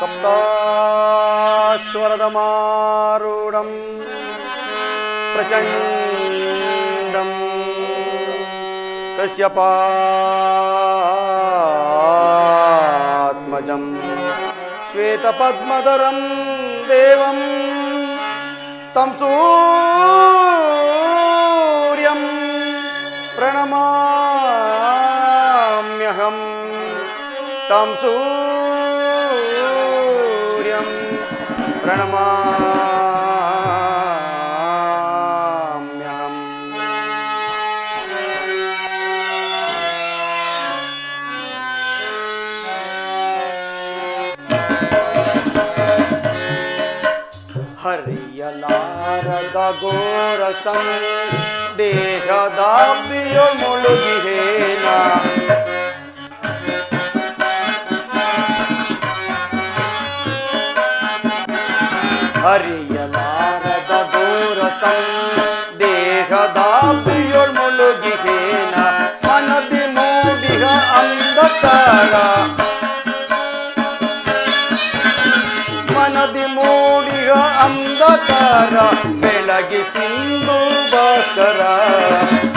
सप्ताश्वरदमारूढम् प्रचण्डम् कश्यपात्मजम् श्वेतपद्मधरं देवं तं सूर्यं प्रणमाम्यहम् तं सूर्यं प्रणमाम्यहम् ಹರಿಯಲಾರದ ಘೋರಸಂ ದೇಹದಾಬ್ದಿಯೊ ಮುಳುಗಿಹೇನ ಹರಿಯಲಾರದ ದೇಹದ ದೇಹದಾಬ್ದಿಯೊಳ್ ಮುಳುಗಿಹೇನ ಮನದಿ ಮೂಡಿಹ ಅಂಧಕಾರ ಮನದಿ ಮೂಡಿಯ ಅಂಧಕಾರ ಬೆಳಗಿ ಸಿಂಧು ಭಾಸ್ಕರ.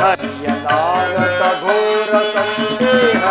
ಹರಿಯಲಾರದ ಘೋರ ಸಂದೇಹ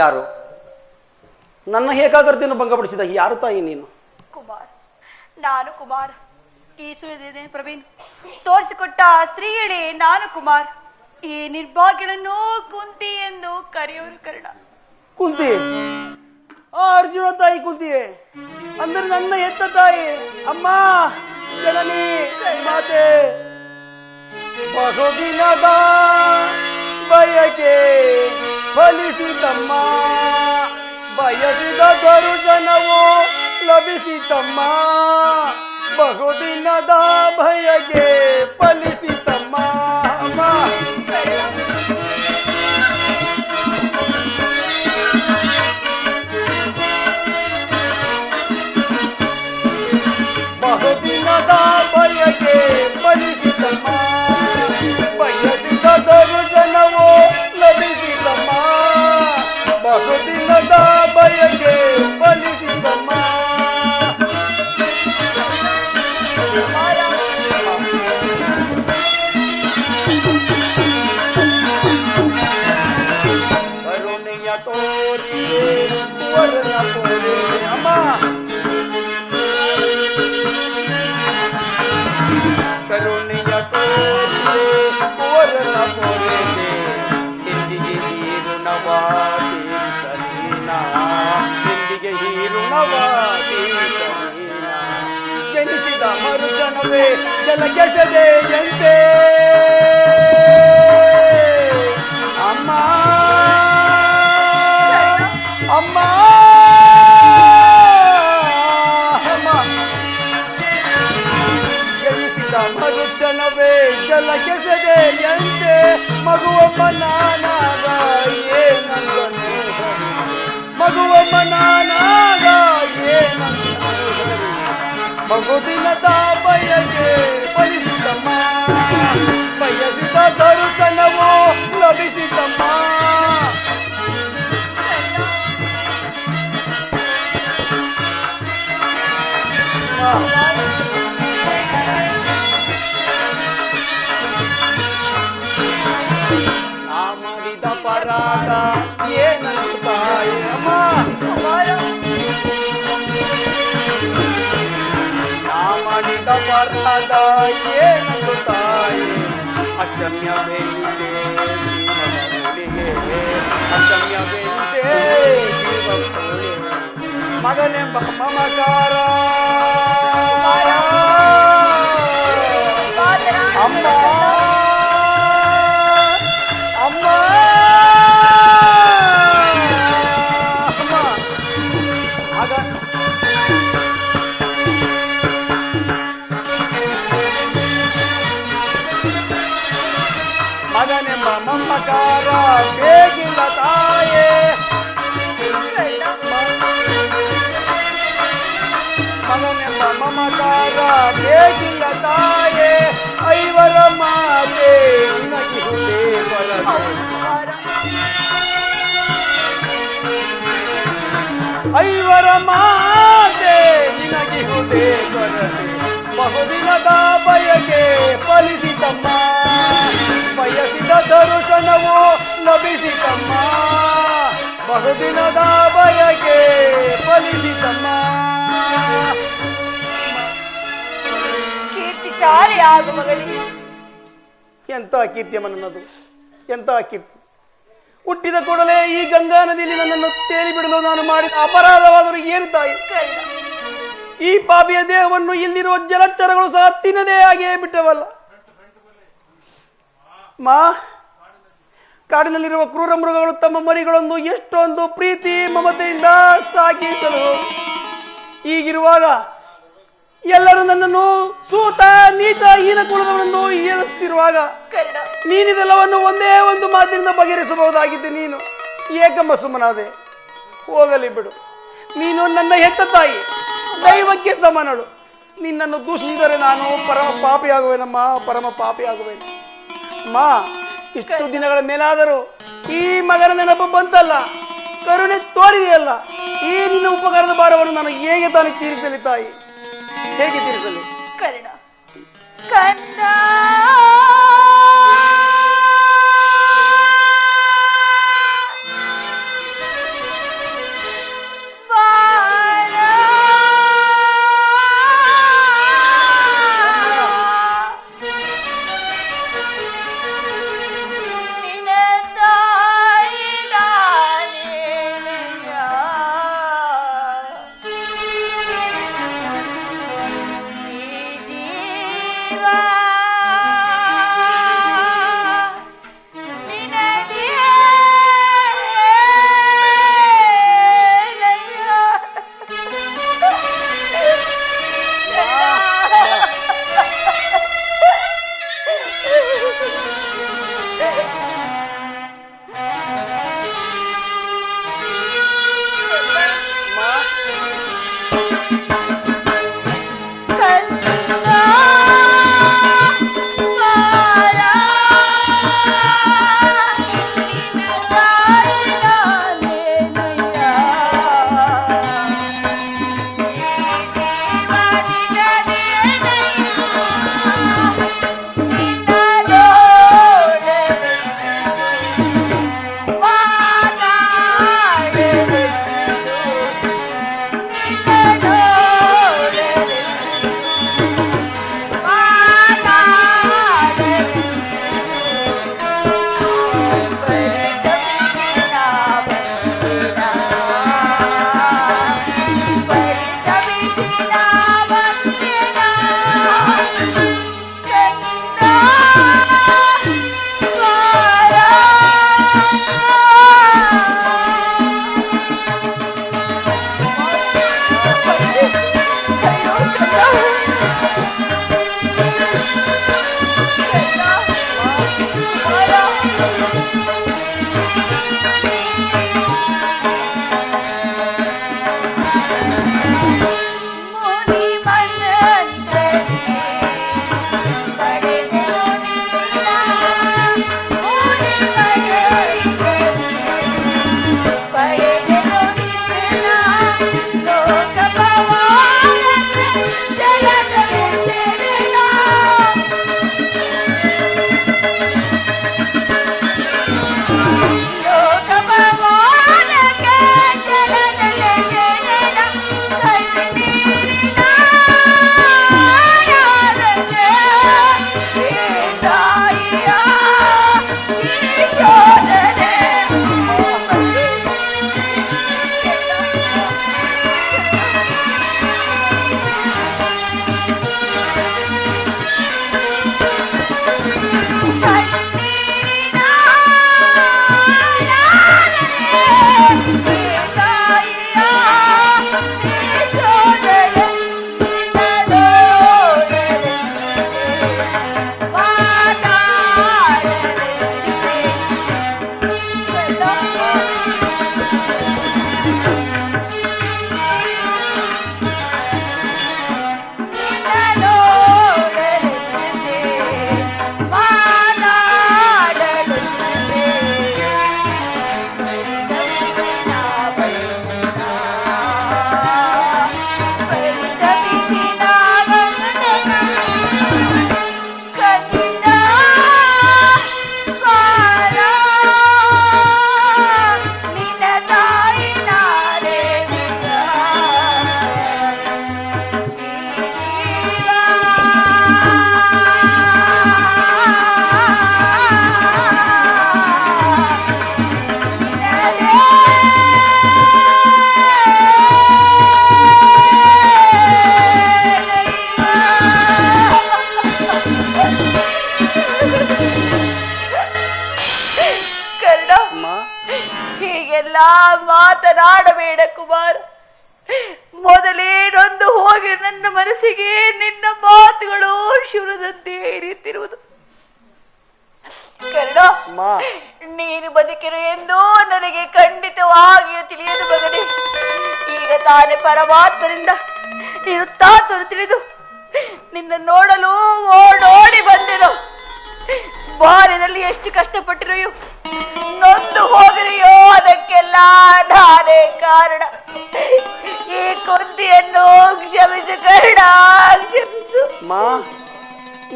ಯಾರು? ನನ್ನ ಏಕಾಗ್ರತೆಯನ್ನು ಭಂಗಪಡಿಸಿದ ಯಾರು ತಾಯಿ ನೀನು? ಕುಮಾರ್ ನಾನು ಕುಮಾರ್. ಈ ಪ್ರವೀಣ್. ತೋರಿಸಿಕೊಟ್ಟ ನಾನು ಕುಮಾರ್. ಈ ನಿರ್ಭಾಗ್ಯನನ್ನು ಕುಂತಿ ಎಂದು ಕರೆಯೋರು ಕರ್ಣ. ಕುಂತಿ? ಆ ಅರ್ಜುನ ತಾಯಿ ಕುಂತಿ. ಅಂದ್ರೆ ನನ್ನ ಎತ್ತ ತಾಯಿ. ಅಮ್ಮ ಜನನಿ ಮಾತೆ ಬಹುದಿನದ ಬಯಕೆ. ಫಲಿಸಿತಮ್ಮ ಬಯಸಿದ ದರುಶನವು ಲಭಿಸಿತಮ್ಮ ಬಹುದಿನದ ಭಯಗೆ ಫಲಿಸಿತಮ್ಮ ಕೋರನ ಕೋರಿದೆ ಎಂದಿಗೆ ಹೀರುಣವ ತೀರಿಸಲೀನ ಎಂದಿಗೆ ಹೀರುಣವ ತೀರಿಸಲೀನ ಜನಿಸಿದ ಮರುಕ್ಷಣವೇ ಜಲಗೆಸದೆ ಎಂತೆ ಅಮ್ಮ ಅಮ್ಮ ಜನಿಸಿದ ಮರುಕ್ಷಣವೇ ಜಲ ಕೆಸದೆ ಎಂತೆ ಮಗುವಮ್ಮ ನಾನಾಗ ಏನಂದನು ಮಗುವಮ್ಮ ನಾನಾಗ ಏನಂದನು ಮಗುದಿನದ ಬಯಕೆ अक्षम्य बेली से जीवन बेली से जीवन बोले मगने अम्मा। ಐವರ ಮಾತೆ ನಿನಗಿಹುದೇ ಕೊರತೆ ಬಹುದಿನದ ಬಯಕೆ ಫಲಿಸಿತಮ್ಮ. ಬಯಸಿದ ದರ್ಶನವು ಲಭಿಸಿತಮ್ಮ. ಬಹುದಿನದ ಬಯಕೆ ಫಲಿಸಿತಮ್ಮ. ಕೀರ್ತಿಶಾಲಿ ಆಗು ಮಗಳಿ. ಎಂಥ ಕೀರ್ತಿಯಮ್ಮ ನನ್ನದು ಎಂತ ಕೀರ್ತಿ? ಹುಟ್ಟಿದ ಕೂಡಲೇ ಈ ಗಂಗಾ ನದಿಯಲ್ಲಿ ನನ್ನನ್ನು ತೇಲಿ ಬಿಡಲು ನಾನು ಮಾಡಿದ ಅಪರಾಧವಾದರೂ ಏನು ತಾಯಿ? ಈ ಪಾಪಿಯ ದೇಹವನ್ನು ಇಲ್ಲಿರುವ ಜಲಚರಗಳು ಸಹ ತಿನ್ನದೇ ಹಾಗೆ ಬಿಟ್ಟವಲ್ಲ. ಮಾ, ಕಾಡಿನಲ್ಲಿರುವ ಕ್ರೂರ ಮೃಗಗಳು ತಮ್ಮ ಮರಿಗಳೊಂದು ಎಷ್ಟೊಂದು ಪ್ರೀತಿ, ಮಮತೆಯಿಂದ ಸಾಕಿಸಲು ಈಗಿರುವಾಗ ಎಲ್ಲರೂ ನನ್ನನ್ನು ಸೂತ ನೀಚ ಹೀನ ಕುಲದವನೆಂದು ಏರಿಸುತ್ತಿರುವಾಗ ನೀನಿದೆಲ್ಲವನ್ನು ಒಂದೇ ಒಂದು ಮಾತಿನಿಂದ ಬಗೆಹರಿಸಬಹುದಾಗಿದ್ದೆ ನೀನು ಏಕಮ್ಮ ಸುಮ್ಮನಾದೆ. ಹೋಗಲಿ ಬಿಡು. ನೀನು ನನ್ನ ಹೆತ್ತ ತಾಯಿ. ದೈವಕ್ಕೆ ಸಮನಳು. ನಿನ್ನನ್ನು ದೂಷಿಸಿದರೆ ನಾನು ಪರಮ ಪಾಪಿಯಾಗುವೆನಮ್ಮ ಪರಮ ಪಾಪಿಯಾಗುವೆನು. ಮಾ ಇಷ್ಟು ದಿನಗಳ ಮೇಲಾದರೂ ಈ ಮಗನ ನೆನಪು ಬಂತಲ್ಲ. ಕರುಣೆ ತೋರಿದೆಯಲ್ಲ. ಈ ನಿನ್ನ ಉಪಕರಣದ ಭಾರವನ್ನು ನಾನು ಹೇಗೆ ತಾನು ತೀರಿಸಲಿ ತಾಯಿ? ಹೇಗೆ ಕರ್ಣ ಕರ್ಣ ಈ ಜೀವ ಅಮ್ಮ. ನೀನು ಬದುಕಿರು ಎಂದು ನನಗೆ ಖಂಡಿತವಾಗಿಯೂ ತಿಳಿಯದು ಮಗನೇ. ಈಗ ತಾನೇ ಪರಮಾತ್ಮರಿಂದ ನೀನು ತಾತರು ತಿಳಿದು ನಿನ್ನ ನೋಡಲು ಓಡೋಡಿ ಬಂದೆನು. ಬಾಲ್ಯದಲ್ಲಿ ಎಷ್ಟು ಕಷ್ಟಪಟ್ಟಿರುವೆಯೋ ನೊಂದು ಹೋಗಿರಿಯೋ ಅದಕ್ಕೆಲ್ಲ ನಾನೇ ಕಾರಣ. ಈ ಕುಂದಿಯನ್ನು ಕ್ಷಮಿಸು ಕರ್ಣ ಕ್ಷಮಿಸು. ಮಾ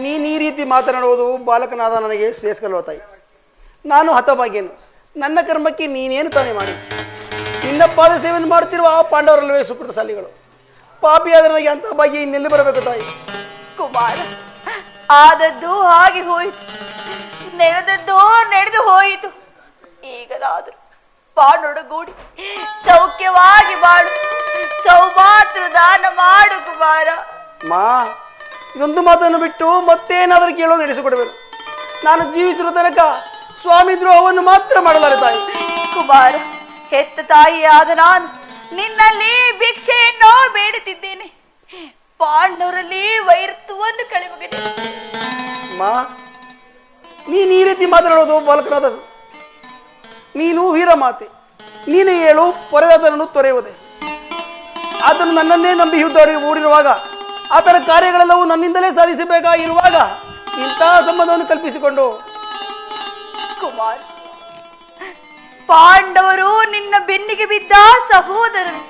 ನೀನ್ ಈ ರೀತಿ ಮಾತನಾಡುವುದು ಬಾಲಕನಾದ ನನಗೆ ಶ್ರೇಯಸ್ಕಲ್ವ ತಾಯಿ. ನಾನು ಹತಭಾಗ್ಯನು ನನ್ನ ಕರ್ಮಕ್ಕೆ ನೀನೇನು ತಾನೇ ಮಾಡಿ? ನಿನ್ನ ಪಾದ ಸೇವೆಯನ್ನು ಮಾಡುತ್ತಿರುವ ಆ ಪಾಂಡವರಲ್ಲವೇ ಸುಕೃತಶಾಲಿಗಳು. ಪಾಪಿಯಾದ ನನಗೆ ಅಂತ ಭಾಗ್ಯ ಇನ್ನೆಲ್ಲಿ ಬರಬೇಕು ತಾಯಿ? ಕುಮಾರ ಆದದ್ದು ಹಾಗೆ ಹೋಯಿತು. ನಡೆದದ್ದು ನಡೆದು ಹೋಯಿತು. ಈಗಲಾದರೂ ಪಾಡೊಡಗೂಡಿ ಸೌಖ್ಯವಾಗಿ ಬಾಳು ಸೌಭಾತ್ರ ದಾನ ಮಾಡು ಕುಮಾರ. ಮಾ ಇದೊಂದು ಮಾತನ್ನು ಬಿಟ್ಟು ಮತ್ತೇನಾದರೂ ಕೇಳೋದು ನಡೆಸಿಕೊಡಬೇಕು. ನಾನು ಜೀವಿಸಿರೋ ತನಕ ಸ್ವಾಮಿ ದ್ರೋಹವನ್ನು ಮಾತ್ರ ಮಾಡಲಾರೆ ತಾಯಿ. ಕುಮಾರ ಹೆತ್ತ ಆದ ನಾನು ನಿನ್ನಲ್ಲಿ ಭಿಕ್ಷೆಯನ್ನು ಬೇಡುತ್ತಿದ್ದೇನೆ. ಪಾಂಡವರಲ್ಲಿ ವೈರತ್ವವನ್ನು ಕಳೆಮಗನೆ ಮಾ ನೀನು ಈ ರೀತಿ ಮಾತನಾಡೋದು ಬಾಲಕನಾದ ನೀನು ವೀರಮಾತೆ ನೀನು ಹೇಳು ಪೊರೆಯಾದನನ್ನು ತೊರೆಯುವುದೇ. ಆತನು ನನ್ನನ್ನೇ ನಂಬಿ ಯುದ್ಧವರಿಗೆ ಓಡಿರುವಾಗ ಆತನ ಕಾರ್ಯಗಳೆಲ್ಲವೂ ನನ್ನಿಂದಲೇ ಸಾಧಿಸಬೇಕಾಗಿರುವಾಗ ಇಂತಹ ಸಂಬಂಧವನ್ನು ಕಲ್ಪಿಸಿಕೊಂಡು ಕುಮಾರ್ ಪಾಂಡವರು ನಿನ್ನ ಬೆನ್ನಿಗೆ ಬಿದ್ದ ಸಹೋದರರು.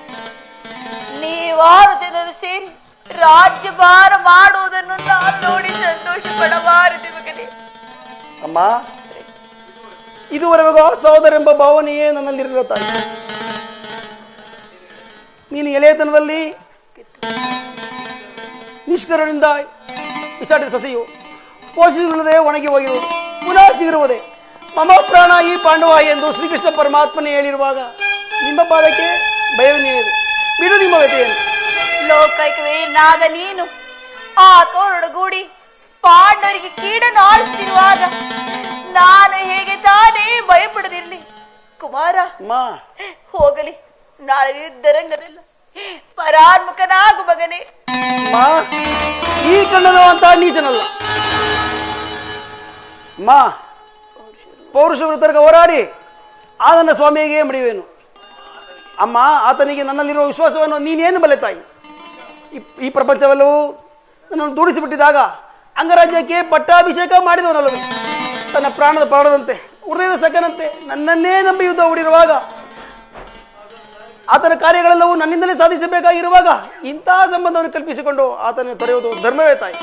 ನೀವಾರು ಜನರು ಸೇರಿ ರಾಜ್ಯಭಾರ ಮಾಡುವುದನ್ನು ನಾನು ನೋಡಿ ಸಂತೋಷ ಪಡಬಾರದು ಮಗನೇ ಅಮ್ಮ, ಇದುವರೆಗೂ ಸಹೋದರೆಂಬ ಭಾವನೆಯೇ ನನ್ನಲ್ಲಿ ತಾಯಿ. ನೀನು ಎಳೆಯತನದಲ್ಲಿ ನಿಷ್ಕರಣಿಂದ ಬಿಸಾಡಿದ ಸಸಿಯು ಪೋಷಿಸಿಲ್ಲದೆ ಒಣಗಿ ಹೋಗಿರುವುದು. ಪುನಃ ಸಿಗಿರುವುದೇ ಮಮ ಪ್ರಾಣ ಈ ಪಾಂಡವ ಎಂದು ಶ್ರೀಕೃಷ್ಣ ಪರಮಾತ್ಮನೇ ಹೇಳಿರುವಾಗ ನಿಮ್ಮ ಪಾದಕ್ಕೆ ಭಯವನ್ನೇನು ಬಿಡು ನಿಮ್ಮ ವ್ಯತೆಯನ್ನು ಲೋಕೈಕವೇ ನಾದ ನೀನು. ಆ ತೋರೊಡಗೂಡಿ ಪಾಂಡವರಿಗೆ ಕೀಡನ್ನು ಆಳಿಸ್ತಿರುವಾಗ ನಾನು ಹೇಗೆ ತಾನೇ ಭಯಪಡದಿರಲಿ? ಕುಮಾರ ಹೋಗಲಿ. ನಾಳೆ ಯುದ್ಧರಂಗದಲ್ಲ ಪರಾನ್ಮುಖನಾಗು ಮಗನೇ. ಈ ಕಣ್ಣದ ಅಂತ ನೀಚನಲ್ಲ. ಅಮ್ಮ ಪೌರುಷ ವಿರುದ್ಧರ್ಗ ಹೋರಾಡಿ ಆದನ ಸ್ವಾಮಿಗೆ ಮಡಿಯುವೆನು. ಅಮ್ಮ, ಆತನಿಗೆ ನನ್ನಲ್ಲಿರುವ ವಿಶ್ವಾಸವನ್ನು ನೀನೇನು ಬಲೆ ತಾಯಿ? ಈ- ಪ್ರಪಂಚವೆಲ್ಲವೂ ನನ್ನನ್ನು ದೂಡಿಸಿಬಿಟ್ಟಿದಾಗ ಅಂಗರಾಜ್ಯಕ್ಕೆ ಪಟ್ಟಾಭಿಷೇಕ ಮಾಡಿದವನಲ್ಲವೇ? ತನ್ನ ಪ್ರಾಣದ ಪ್ರಾಣದಂತೆ ಹೃದಯದ ಸಕನಂತೆ ನನ್ನನ್ನೇ ನಂಬಿ ಯುದ್ಧ ಓಡಿರುವಾಗ, ಆತನ ಕಾರ್ಯಗಳೆಲ್ಲವೂ ನನ್ನಿಂದಲೇ ಸಾಧಿಸಬೇಕಾಗಿರುವಾಗ ಇಂತಹ ಸಂಬಂಧವನ್ನು ಕಲ್ಪಿಸಿಕೊಂಡು ಆತನ ತೊರೆಯುವುದು ಧರ್ಮವೇ ತಾಯಿ.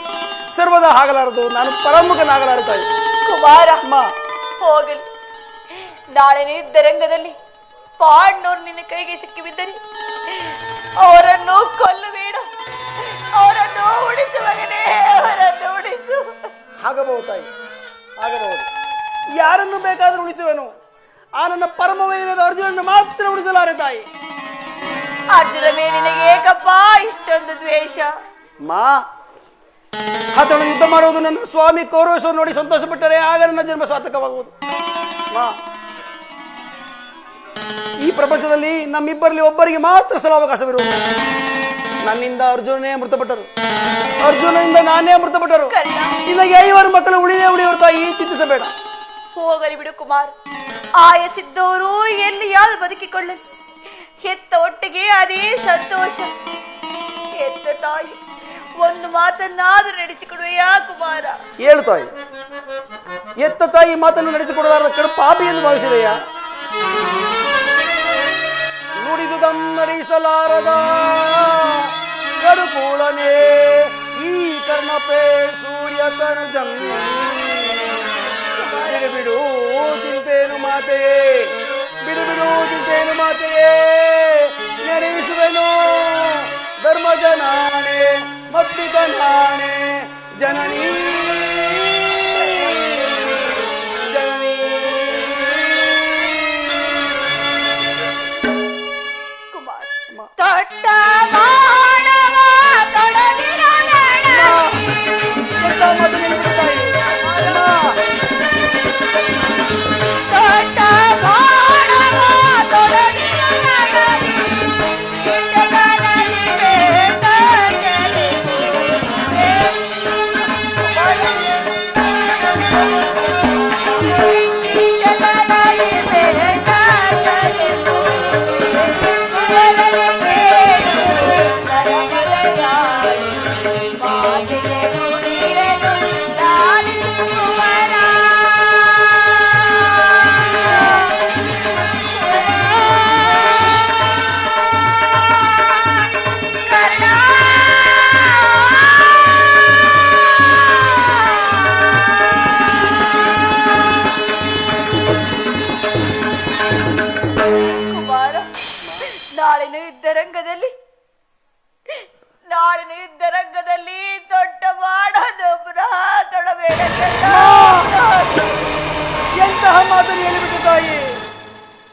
ಸರ್ವದಾ ಆಗಲಾರದು ನಾನು ಪರಮುಖನಾಗಲಾರ ತಾಯಿ. ಕುಮಾರ ಅಮ್ಮ ಹೋಗಲಿ. ನಾಳೆ ರಂಗದಲ್ಲಿ ಪಾಂಡವರು ನಿನ್ನ ಕೈಗೆ ಸಿಕ್ಕಿ ಬಿದ್ದರೆ ಅವರನ್ನು ಕೊಲ್ಲಬೇಡ. ಅವರನ್ನು ಉಳಿಸು ಮಗನೇ ಅವರನ್ನು ಉಳಿಸು. ಆಗಬಹುದು ತಾಯಿ. ಆಗಬಹುದು ಯಾರನ್ನು ಬೇಕಾದರೂ ಉಳಿಸುವೆನು. ಆ ನನ್ನ ಪರಮವೈನದ ಅರ್ಜುನನ್ನು ಮಾತ್ರ ಉಳಿಸಲಾರೆ ತಾಯಿ. ಅರ್ಜುನ ಮೇಲೆ ನಿನಗೆ ಏಕಪ್ಪ ಇಷ್ಟೊಂದು ದ್ವೇಷ. ಮಾ ಆತನು ಯುದ್ಧ ಮಾಡುವುದು ನನ್ನ ಸ್ವಾಮಿ ಕೌರವೇಶ್ವರ ನೋಡಿ ಸಂತೋಷಪಟ್ಟರೆ ಆಗ ನನ್ನ ಜನ್ಮ ಸಾರ್ಥಕವಾಗುವುದು. ಈ ಪ್ರಪಂಚದಲ್ಲಿ ನಮ್ಮಿಬ್ಬರಲ್ಲಿ ಒಬ್ಬರಿಗೆ ಮಾತ್ರ ಸ್ಥಳಾವಕಾಶವಿರುವುದು ನನ್ನಿಂದ ಅರ್ಜುನನೇ ಮೃತಪಟ್ಟರು ಅರ್ಜುನನಿಂದ ನಾನೇ ಮೃತಪಟ್ಟರು ಇನ್ನ ಐವರು ಮಕ್ಕಳು ಉಳಿದೇ ಉಳಿಯುವ ತಾಯಿ ಚಿಂತಿಸಬೇಡ. ಹೋಗಲಿ ಬಿಡು ಕುಮಾರ್. ಆಯಸಿದ್ದವರು ಎಲ್ಲಿಯಾದ್ರೂ ಬದುಕಿಕೊಳ್ಳಲಿ. ಹೆತ್ತ ಒಟ್ಟಿಗೆ ಅದೇ ಸಂತೋಷ. ಹೆತ್ತ ತಾಯಿ. ಒಂದು ಮಾತನ್ನಾದ್ರೂ ನಡೆಸಿಕೊಡುವೆಯಾ ಕುಮಾರ? ಹೇಳು ತಾಯಿ. ಎತ್ತ ತಾಯಿ ಮಾತನ್ನು ನಡೆಸಿಕೊಡಲಾರದ ಕಡು ಪಾಪಿ ಎಂದು ಭಾವಿಸಿದೆಯ ನುಡಿದುದಂ ನಡೆಸಲಾರದ ಕಡುಕೂಳನೆ ಈ ಕರ್ಣಪೇ ಸೂರ್ಯ ಜನ್ಮ ಬಿಡು ಬಿಡು ಚಿಂತೇನು ಮಾತೆಯೇ, ಬಿಡು ಬಿಡು ಚಿಂತೆಯನ್ನು ಮಾತೆಯೇ, ನಡೆಸುವೆನು ಧರ್ಮ ಜನಾಣೆ ಮಪ್ಪಿತ ನಾಣೆ ಜನನೀ ಎಂತಹ ಮಾತನ್ನು ಹೇಳಿಬಿಟ್ಟು ತಾಯಿ?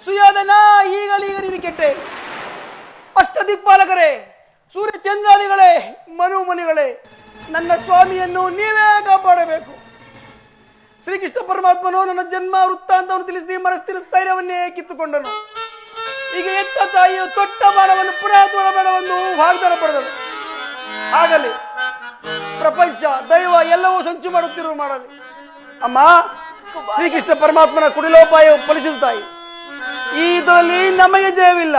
ಸುಯೋಧನ ಈಗಲೀಗ ನೀನು ಕೆಟ್ಟೆ ಸೂರ್ಯ ಸೂರ್ಯಚಂದ್ರಾದಿಗಳೇ, ಮನುಮನಿಗಳೇ, ನನ್ನ ಸ್ವಾಮಿಯನ್ನು ನೀವೇ ಕಾಪಾಡಬೇಕು. ಶ್ರೀಕೃಷ್ಣ ಪರಮಾತ್ಮನು ನನ್ನ ಜನ್ಮ ವೃತ್ತಾಂತವನ್ನು ತಿಳಿಸಿ ಮನಸ್ಸಿನ ಸ್ಥೈರ್ಯವನ್ನೇ ಕಿತ್ತುಕೊಂಡನು. ಈಗ ಎತ್ತ ತಾಯಿಯು ತೊಟ್ಟ ಬಾಣವನ್ನು ಪುರಾತನ ಬಾಣವನ್ನು ವಾಗ್ದಾನ ಪಡೆದಳು? ಆಗಲಿ. ಪ್ರಪಂಚ ದೈವ ಎಲ್ಲವೂ ಸಂಚು ಮಾಡುತ್ತಿರುವ ಮಾಡಲಿ. ಅಮ್ಮ ಶ್ರೀಕೃಷ್ಣ ಪರಮಾತ್ಮನ ಕುಡಿಲೋಪಾಯ ಫಲಿಸಿದ ತಾಯಿ. ಇದರಲ್ಲಿ ನಮಗೆ ಜಯವಿಲ್ಲ.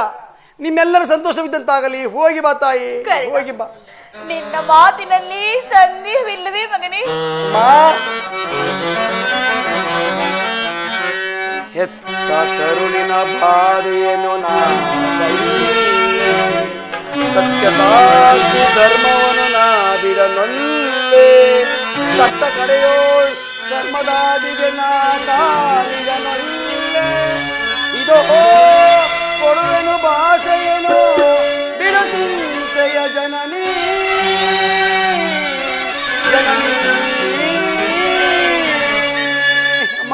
ನಿಮ್ಮೆಲ್ಲರ ಸಂತೋಷವಿದ್ದಂತಾಗಲಿ. ಹೋಗಿ ಬಾ ತಾಯಿ. ಹೋಗಿ ಬಾ. ನಿನ್ನ ಮಾತಿನಲ್ಲಿ ಸಂದೇಹವಿಲ್ಲವೇ ಮಗನೇ? ಹೆತ್ತ ಕರುಣಿನ ಬಾಧೆಯನ್ನು. ಸತ್ಯ ಸಾಕ್ಷಿ ಧರ್ಮವನ್ನು ನಾ ಬಿಡನೊಲ್ಲೆ ಕಟ್ಟ ಕಡೆಯೋಳ್ ಧರ್ಮದಾದಿಗೆ ನಾ ಕಾಲಿಡನೊಲ್ಲೆ ಇದು ಕೊಡುವೆನು ಭಾಷೆಯೇನು ಬಿಡು ಚಿಂತೆಯ ಜನನಿ. ಜನನಿ. ಅಮ್ಮ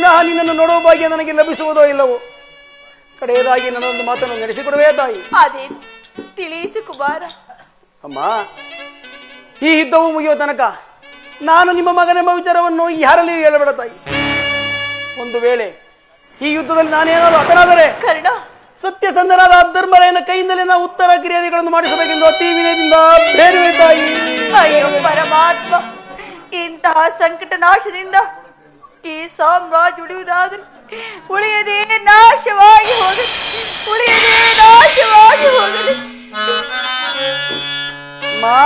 ಪುನಃ ನಿನ್ನನ್ನು ನೋಡುವ ಭಾಗ್ಯ ನನಗೆ ಲಭಿಸುವುದೋ ಇಲ್ಲವೋ? ಕಡೆಯದಾಗಿ ನನ್ನೊಂದು ಮಾತನ್ನು ನಡೆಸಿಕೊಡುವೆ ತಾಯಿ. ತಿಳಿಸಿ ತಿಳಿಸು ಕುಮಾರ. ಅಮ್ಮ ಈ ಯುದ್ಧವು ಮುಗಿಯುವ ತನಕ ನಾನು ನಿಮ್ಮ ಮಗನೆಂಬ ವಿಚಾರವನ್ನು ಯಾರಲ್ಲಿ ಹೇಳಬೇಡ ತಾಯಿ. ಒಂದು ವೇಳೆ ಈ ಯುದ್ಧದಲ್ಲಿ ನಾನೇನಾದರೂ ಹತನಾದರೆ ಕರ್ಣ. ಸತ್ಯಸಂಧನಾದ ಧರ್ಮರಾಯನ ಕೈಯಿಂದಲೇ ನಾವು ಉತ್ತರ ಕ್ರಿಯಾದಿಗಳನ್ನು ಮಾಡಿಸಬೇಕೆಂದು ಅತಿ ವಿನಯದಿಂದ ಬೇರೆ ತಾಯಿ. ಅಯ್ಯೋ ಪರಮಾತ್ಮ ಇಂತಹ ಸಂಕಟ ನಾಶದಿಂದ ಈ ಸಾಮ್ರಾಜ್ಯ ಉಳಿಯುವುದಾದರೆ ಉಳಿಯದೆ ನಾಶವಾಗಿ ಹೋಗಲಿ. ಉಳಿಯದೆ ನಾಶವಾಗಿ ಹೋಗಲಿ. ಮಾ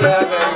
Never.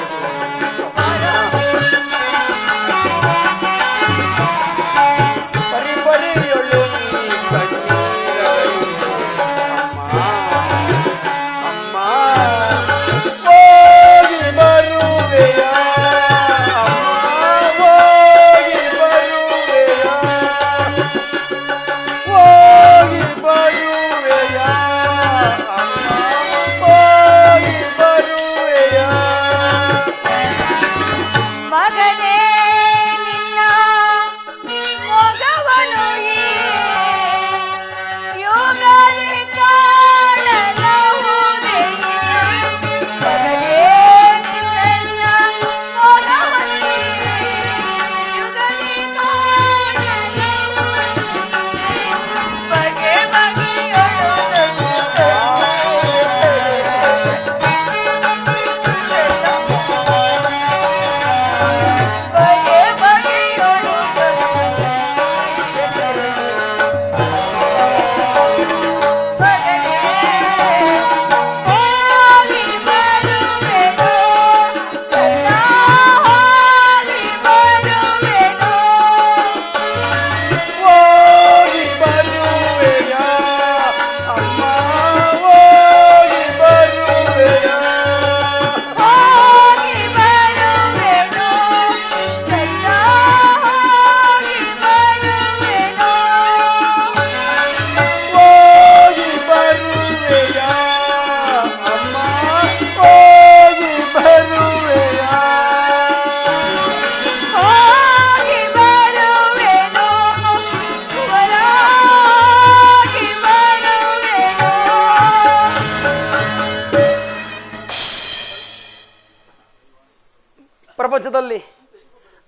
ಪ್ರಪಂಚದಲ್ಲಿ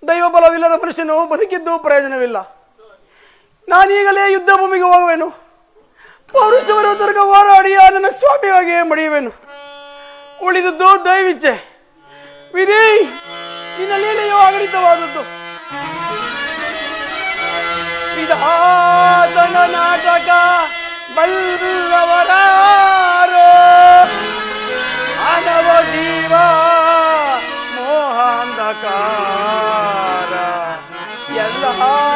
ದೈವ ಬಲವಿಲ್ಲದ ಮನುಷ್ಯನು ಬದುಕಿದ್ದು ಪ್ರಯೋಜನವಿಲ್ಲ. ನಾನೀಗಲೇ ಯುದ್ಧ ಭೂಮಿಗೆ ಹೋಗುವೆನು. ಪೌರುಷವರ ದುರ್ಗ ಹೋರಾಡಿ ನನ್ನ ಸ್ವಾಮಿಯಾಗಿ ಮಡಿಯುವೆನು. ಉಳಿದದ್ದು ದೈವಿಚ್ಛೆ. ವಿಧಿ, ನಿನ್ನ ಲೀಲೆಯು ಆಡಳಿತವಾದದ್ದು. ನಾಟಕ ಬಲ್ಲವರಾರೋ Oh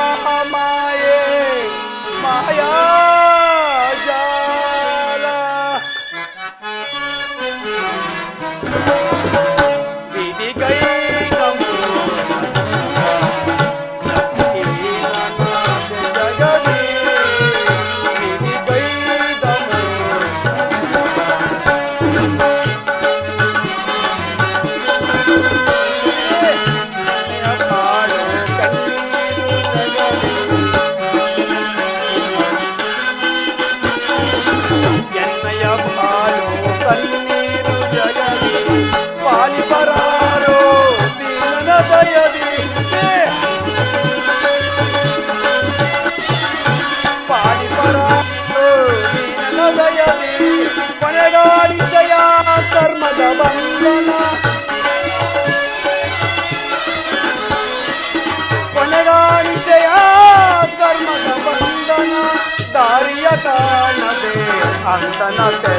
三道菜